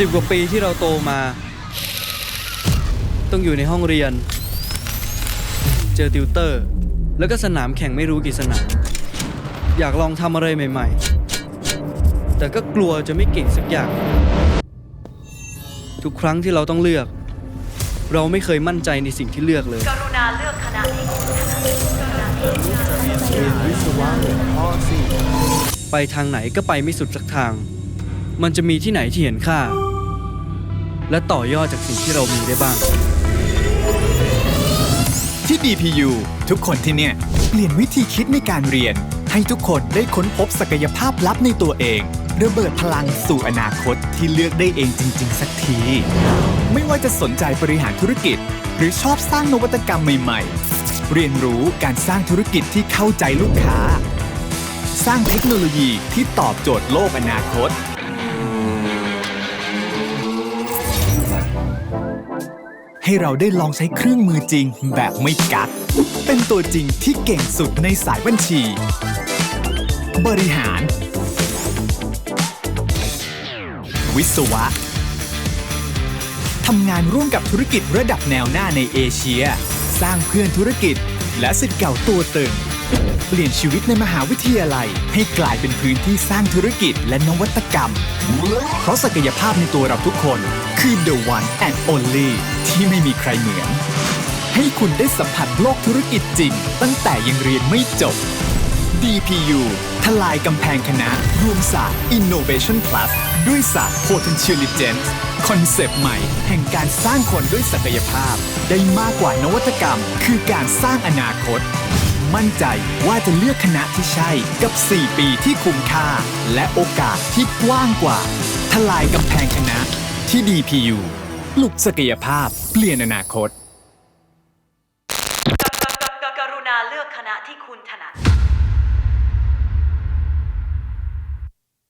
สิบกว่าปีที่เราโตมา ต้องอยู่ในห้องเรียน เจอติวเตอร์ แล้วก็สนามแข่งไม่รู้กี่สนาม อยากลองทำอะไรใหม่ ๆ แต่ก็กลัวจะไม่เก่งสักอย่าง ทุกครั้งที่เราต้องเลือก เราไม่เคยมั่นใจในสิ่งที่เลือกเลย กรุณาเลือกคณะที่คุณถนัดเรียนวิศวะหมือพ่อสิไปทางไหนก็ไปไม่สุดสักทาง มันจะมีที่ไหนที่เห็นค่า และต่อยอดจากสิ่งที่เรามีได้บ้าง ที่ DPU ทุกคนที่เนี่ย เปลี่ยนวิธีคิดในการเรียน ให้ทุกคนได้ค้นพบศักยภาพลับในตัวเองระเบิดพลังสู่อนาคตที่เลือกได้เองจริง ๆ สักที ไม่ว่าจะสนใจบริหารธุรกิจ หรือชอบสร้างนวัตกรรมใหม่ ๆ เรียนรู้การสร้างธุรกิจที่เข้าใจลูกค้า สร้างเทคโนโลยีที่ตอบโจทย์โลกอนาคต ให้เราได้ลองใช้เครื่องมือจริงแบบไม่กัก เป็นตัวจริงที่เก่งสุดในสายบัญชี บริหาร วิศวะทำงานร่วมกับธุรกิจระดับแนวหน้าในเอเชีย สร้างเพื่อนธุรกิจและสิทธิ์เก่าตัวตึง เปลี่ยนชีวิตในมหาวิทยาลัย ให้กลายเป็นพื้นที่สร้างธุรกิจและนวัตกรรม เพราะศักยภาพในตัวเราทุกคนคือ the one and only ที่ไม่มีใครเหมือน ให้คุณได้สัมผัสโลกธุรกิจจริง ตั้งแต่ยังเรียนไม่จบ DPU ทลายกำแพงคณะ รวมศาสตร์ Innovation Plus ด้วยศาสตร์ Potentialigence คอนเซปต์ใหม่ แห่งการสร้างคนด้วยศักยภาพ ได้มากกว่านวัตกรรม คือการสร้างอนาคต มั่นใจว่าจะเลือกคณะที่ใช่กับ 4 ปีที่คุ้มค่า และโอกาสที่กว้างกว่า ทลายกำแพงคณะที่ DPU ปลุกศักยภาพ เปลี่ยนอนาคต